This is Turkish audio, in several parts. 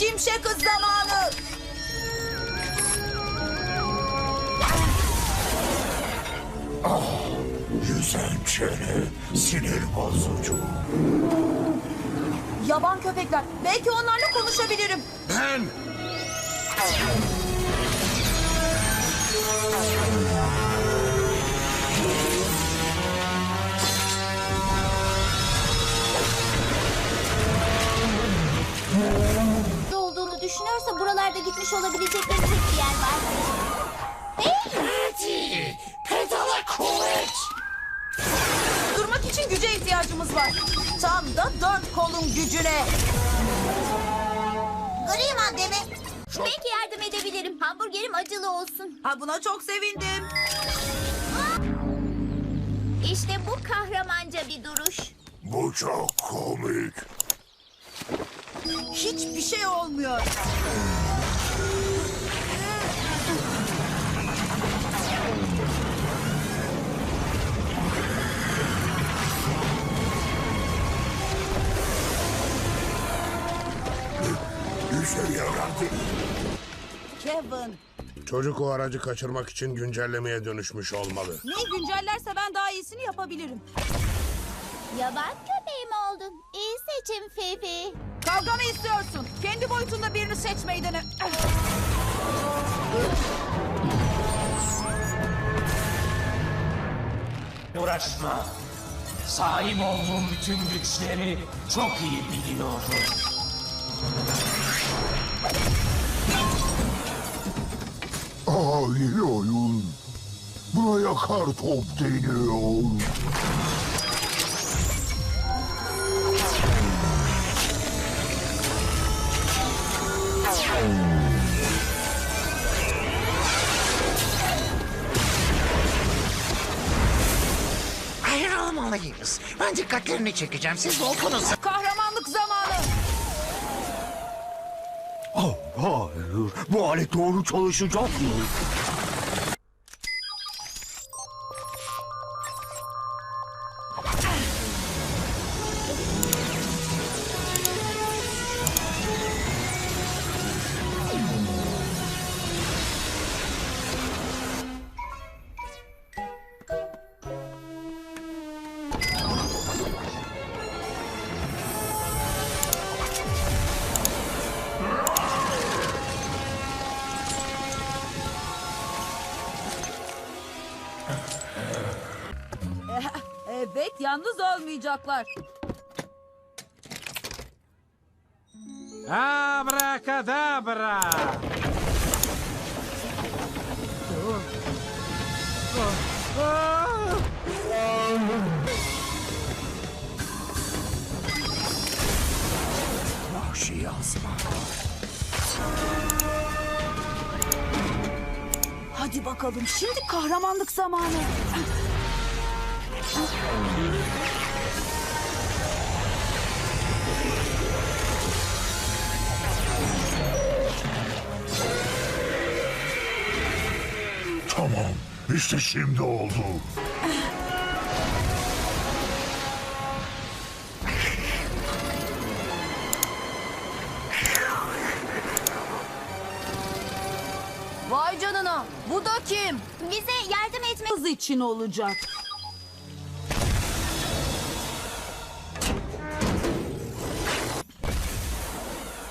Şimşek hız zamanı. Yüzen çene, sinir bozucu. Yaban köpekler. Belki onlarla konuşabilirim. Ben buralarda gitmiş olabilecekleri tek bir yer var. Hadi, pedala kuvvet. Durmak için güce ihtiyacımız var. Tam da dört kolun gücüne. Gri madde mi? Belki yardım edebilirim. Hamburgerim acılı olsun. Ha buna çok sevindim. İşte bu kahramanca bir duruş. Bu çok komik. Hiçbir şey olmuyor. Yaradı. Kevin. Çocuk o aracı kaçırmak için güncellemeye dönüşmüş olmalı. Ne güncellerse ben daha iyisini yapabilirim. Yaban köpeği mi oldun? İyi seçim Fifi. Kavga mı istiyorsun? Kendi boyutunda birini seçmeyi dene. Uğraşma. Sahip olduğum bütün güçleri çok iyi biliyorum. Yeni oyun. Buraya kar top deniyor. Ayrılmalıyız. Ben dikkatlerini çekeceğim. Siz volkanız. Kahramanlık Hayır, bu alet doğru çalışacak mı? Evet, yalnız olmayacaklar. Abracadabra. Vahşi asma. Hadi bakalım, şimdi kahramanlık zamanı. Tamam, işte şimdi oldu. Vay canına, bu da kim? Bize yardım etmek... Kız için olacak.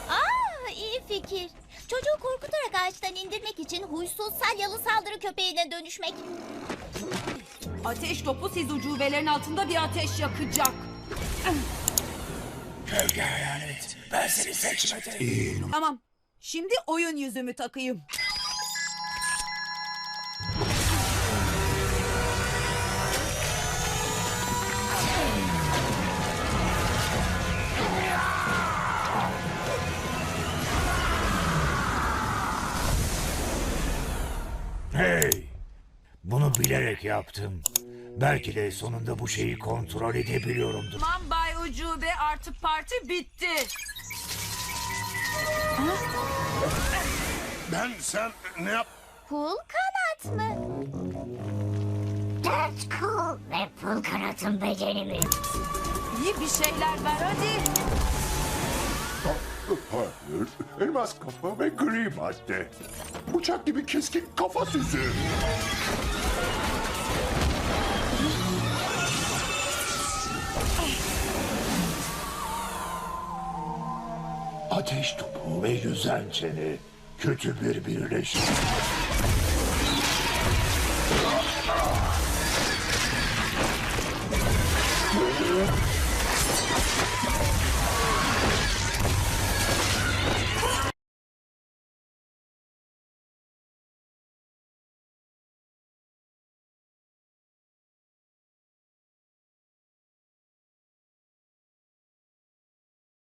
Aa, iyi fikir. Çocuğu korkutarak ağaçtan indirmek için huysuz salyalı saldırı köpeğine dönüşmek. Ateş topu siz ucubelerin altında bir ateş yakacak. Gölge hayalet, ben seni seçmedim. Tamam, şimdi oyun yüzümü takayım. Bilerek yaptım. Belki de sonunda bu şeyi kontrol edebiliyorumdur. Tamam Bay Ucube, artık parti bitti. Ben sen ne yap? Pul kanat mı? Dört kol ve pul kanatın bedenimi. İyi bir şeyler ver hadi. Hayır, elmas kafa ve gri madde. Bıçak gibi keskin kafa süzü. Ateş topu ve yüzen çene kötü bir birleşim.